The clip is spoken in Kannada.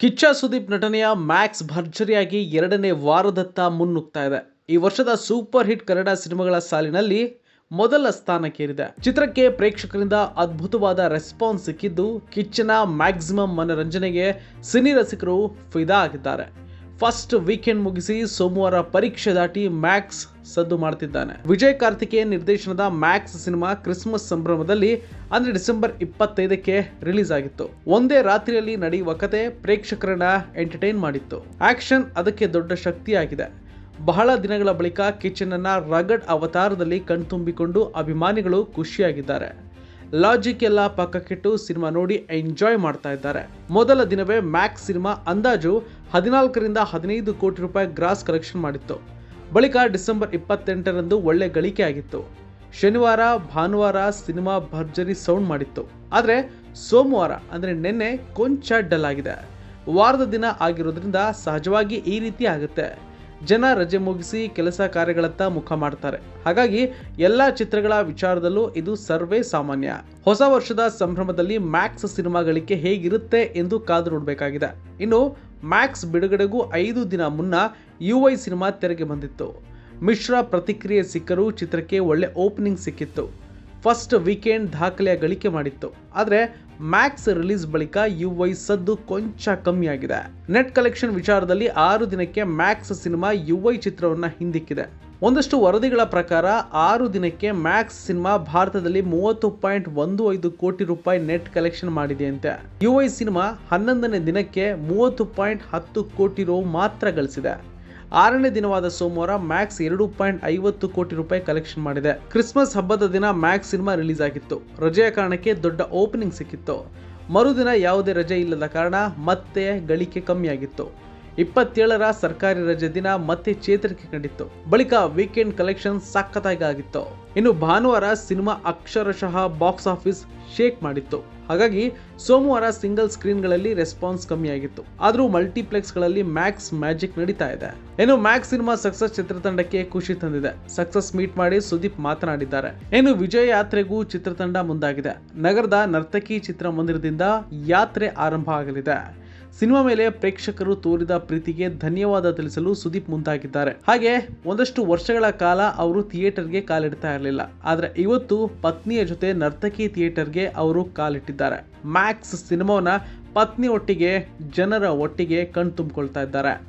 ಕಿಚ್ಚ ಸುದೀಪ್ ನಟನೆಯ ಮ್ಯಾಕ್ಸ್ ಭರ್ಜರಿಯಾಗಿ ಎರಡನೇ ವಾರದತ್ತ ಮುನ್ನುಗ್ತಾ ಇದೆ. ಈ ವರ್ಷದ ಸೂಪರ್ ಹಿಟ್ ಕನ್ನಡ ಸಿನಿಮಾಗಳ ಸಾಲಿನಲ್ಲಿ ಮೊದಲ ಸ್ಥಾನಕ್ಕೇರಿದೆ. ಚಿತ್ರಕ್ಕೆ ಪ್ರೇಕ್ಷಕರಿಂದ ಅದ್ಭುತವಾದ ರೆಸ್ಪಾನ್ಸ್ ಸಿಕ್ಕಿದ್ದು ಕಿಚ್ಚನ ಮ್ಯಾಕ್ಸಿಮಮ್ ಮನರಂಜನೆಗೆ ಸಿನಿ ರಸಿಕರು ಫಿದಾ ಆಗಿದ್ದಾರೆ. ಫಸ್ಟ್ ವೀಕೆಂಡ್ ಮುಗಿಸಿ ಸೋಮವಾರ ಪರೀಕ್ಷೆ ದಾಟಿ ಮ್ಯಾಕ್ಸ್ ಸದ್ದು ಮಾಡ್ತಿದ್ದಾನೆ. ವಿಜಯ್ ಕಾರ್ತಿಕೇಯ ನಿರ್ದೇಶನದ ಮ್ಯಾಕ್ಸ್ ಸಿನಿಮಾ ಕ್ರಿಸ್ಮಸ್ ಸಂಭ್ರಮದಲ್ಲಿ ಅಂದ್ರೆ ಡಿಸೆಂಬರ್ ಇಪ್ಪತ್ತೈದಕ್ಕೆ ರಿಲೀಸ್ ಆಗಿತ್ತು. ಒಂದೇ ರಾತ್ರಿಯಲ್ಲಿ ನಡೆಯುವ ಕತೆ ಪ್ರೇಕ್ಷಕರನ್ನ ಎಂಟರ್ಟೈನ್ ಮಾಡಿತ್ತು. ಆಕ್ಷನ್ ಅದಕ್ಕೆ ದೊಡ್ಡ ಶಕ್ತಿಯಾಗಿದೆ. ಬಹಳ ದಿನಗಳ ಬಳಿಕ ಕಿಚನ್ ಅನ್ನ ರಗಡ್ ಅವತಾರದಲ್ಲಿ ಕಣ್ತುಂಬಿಕೊಂಡು ಅಭಿಮಾನಿಗಳು ಖುಷಿಯಾಗಿದ್ದಾರೆ. ಲಾಜಿಕ್ ಎಲ್ಲ ಪಕ್ಕಕ್ಕಿಟ್ಟು ಸಿನಿಮಾ ನೋಡಿ ಎಂಜಾಯ್ ಮಾಡ್ತಾ ಇದ್ದಾರೆ. ಮೊದಲ ದಿನವೇ ಮ್ಯಾಕ್ಸ್ ಸಿನಿಮಾ ಅಂದಾಜು ಹದಿನಾಲ್ಕರಿಂದ ಹದಿನೈದು ಕೋಟಿ ರೂಪಾಯಿ ಗ್ರಾಸ್ ಕಲೆಕ್ಷನ್ ಮಾಡಿತ್ತು. ಬಳಿಕ ಡಿಸೆಂಬರ್ ಇಪ್ಪತ್ತೆಂಟರಂದು ಒಳ್ಳೆ ಗಳಿಕೆ ಆಗಿತ್ತು. ಶನಿವಾರ, ಭಾನುವಾರ ಸಿನಿಮಾ ಭರ್ಜರಿ ಸೌಂಡ್ ಮಾಡಿತ್ತು. ಆದರೆ ಸೋಮವಾರ ಅಂದರೆ ನಿನ್ನೆ ಕೊಂಚ ಡಲ್ ಆಗಿದೆ. ವಾರದ ದಿನ ಆಗಿರೋದ್ರಿಂದ ಸಹಜವಾಗಿ ಈ ರೀತಿ ಆಗುತ್ತೆ. ಜನ ರಜೆ ಮುಗಿಸಿ ಕೆಲಸ ಕಾರ್ಯಗಳತ್ತ ಮುಖ ಮಾಡ್ತಾರೆ. ಹಾಗಾಗಿ ಎಲ್ಲ ಚಿತ್ರಗಳ ವಿಚಾರದಲ್ಲೂ ಇದು ಸರ್ವೇ ಸಾಮಾನ್ಯ. ಹೊಸ ವರ್ಷದ ಸಂಭ್ರಮದಲ್ಲಿ ಮ್ಯಾಕ್ಸ್ ಸಿನಿಮಾಗಳಿಗೆ ಹೇಗಿರುತ್ತೆ ಎಂದು ಕಾದು ನೋಡಬೇಕಾಗಿದೆ. ಇನ್ನು ಮ್ಯಾಕ್ಸ್ ಬಿಡುಗಡೆಗೂ ಐದು ದಿನ ಮುನ್ನ ಯು ಐ ಸಿನಿಮಾ ತೆರೆಗೆ ಬಂದಿತ್ತು. ಮಿಶ್ರ ಪ್ರತಿಕ್ರಿಯೆ ಸಿಕ್ಕರೂ ಚಿತ್ರಕ್ಕೆ ಒಳ್ಳೆ ಓಪನಿಂಗ್ ಸಿಕ್ಕಿತ್ತು. ಫಸ್ಟ್ ವೀಕೆಂಡ್ ದಾಖಲೆಯ ಗಳಿಕೆ ಮಾಡಿತ್ತು. ಆದರೆ ಮ್ಯಾಕ್ಸ್ ರಿಲೀಸ್ ಬಳಿಕ ಯು ವೈ ಸದ್ದು ಕೊಂಚ ಕಮ್ಮಿಯಾಗಿದೆ ನೆಟ್ ಕಲೆಕ್ಷನ್ ವಿಚಾರದಲ್ಲಿ ಆರು ದಿನಕ್ಕೆ ಮ್ಯಾಕ್ಸ್ ಸಿನಿಮಾ ಯು ವೈ ಚಿತ್ರವನ್ನ ಹಿಂದಿಕ್ಕಿದೆ. ಒಂದಷ್ಟು ವರದಿಗಳ ಪ್ರಕಾರ ಆರು ದಿನಕ್ಕೆ ಮ್ಯಾಕ್ಸ್ ಸಿನಿಮಾ ಭಾರತದಲ್ಲಿ ಮೂವತ್ತು ಪಾಯಿಂಟ್ ಒಂದು ಐದು ಕೋಟಿ ರೂಪಾಯಿ ನೆಟ್ ಕಲೆಕ್ಷನ್ ಮಾಡಿದೆಯಂತೆ. ಯು ಐ ಸಿನಿಮಾ ಹನ್ನೊಂದನೇ ದಿನಕ್ಕೆ ಮೂವತ್ತು ಪಾಯಿಂಟ್ ಹತ್ತು ಕೋಟಿ ರು ಮಾತ್ರ ಗಳಿಸಿದೆ. ಆರನೇ ದಿನವಾದ ಸೋಮವಾರ ಮ್ಯಾಕ್ಸ್ ಎರಡು ಪಾಯಿಂಟ್ ಐವತ್ತು ಕೋಟಿ ರೂಪಾಯಿ ಕಲೆಕ್ಷನ್ ಮಾಡಿದೆ. ಕ್ರಿಸ್ಮಸ್ ಹಬ್ಬದ ದಿನ ಮ್ಯಾಕ್ಸ್ ಸಿನಿಮಾ ರಿಲೀಸ್ ಆಗಿತ್ತು. ರಜೆಯ ಕಾರಣಕ್ಕೆ ದೊಡ್ಡ ಓಪನಿಂಗ್ ಸಿಕ್ಕಿತ್ತು. ಮರುದಿನ ಯಾವುದೇ ರಜೆ ಇಲ್ಲದ ಕಾರಣ ಮತ್ತೆ ಗಳಿಕೆ ಕಮ್ಮಿಯಾಗಿತ್ತು. ಇಪ್ಪತ್ತೇಳರ ಸರ್ಕಾರಿ ರಜೆ ದಿನ ಮತ್ತೆ ಚೇತರಿಕೆ ಕಂಡಿತ್ತು. ಬಳಿಕ ವೀಕೆಂಡ್ ಕಲೆಕ್ಷನ್ ಸಖತ್ತಾಗಿತ್ತು. ಇನ್ನು ಭಾನುವಾರ ಸಿನಿಮಾ ಅಕ್ಷರಶಃ ಬಾಕ್ಸ್ ಆಫೀಸ್ ಶೇಕ್ ಮಾಡಿತ್ತು. ಹಾಗಾಗಿ ಸೋಮವಾರ ಸಿಂಗಲ್ ಸ್ಕ್ರೀನ್ಗಳಲ್ಲಿ ರೆಸ್ಪಾನ್ಸ್ ಕಮ್ಮಿಯಾಗಿತ್ತು. ಆದರೂ ಮಲ್ಟಿಪ್ಲೆಕ್ಸ್ಗಳಲ್ಲಿ ಮ್ಯಾಕ್ಸ್ ಮ್ಯಾಜಿಕ್ ನಡೀತಾ ಇದೆ. ಇನ್ನು ಮ್ಯಾಕ್ಸ್ ಸಿನಿಮಾ ಸಕ್ಸಸ್ ಚಿತ್ರತಂಡಕ್ಕೆ ಖುಷಿ ತಂದಿದೆ. ಸಕ್ಸಸ್ ಮೀಟ್ ಮಾಡಿ ಸುದೀಪ್ ಮಾತನಾಡಿದ್ದಾರೆ. ಏನು ವಿಜಯ ಯಾತ್ರೆಗೂ ಚಿತ್ರತಂಡ ಮುಂದಾಗಿದೆ. ನಗರದ ನರ್ತಕಿ ಚಿತ್ರಮಂದಿರದಿಂದ ಯಾತ್ರೆ ಆರಂಭ ಆಗಲಿದೆ ಸಿನಿಮಾ ಮೇಲೆ ಪ್ರೇಕ್ಷಕರು ತೋರಿದ ಪ್ರೀತಿಗೆ ಧನ್ಯವಾದ ತಿಳಿಸಲು ಸುದೀಪ್ ಮುಂದಾಗಿದ್ದಾರೆ. ಹಾಗೆ ಒಂದಷ್ಟು ವರ್ಷಗಳ ಕಾಲ ಅವರು ಥಿಯೇಟರ್ಗೆ ಕಾಲಿಡ್ತಾ ಇರಲಿಲ್ಲ. ಆದರೆ ಇವತ್ತು ಪತ್ನಿಯ ಜೊತೆ ನರ್ತಕಿ ಥಿಯೇಟರ್ಗೆ ಅವರು ಕಾಲಿಟ್ಟಿದ್ದಾರೆ. ಮ್ಯಾಕ್ಸ್ ಸಿನಿಮಾವನ್ನ ಪತ್ನಿ ಒಟ್ಟಿಗೆ, ಜನರ ಒಟ್ಟಿಗೆ ಕಣ್ ತುಂಬಿಕೊಳ್ತಾ ಇದ್ದಾರೆ.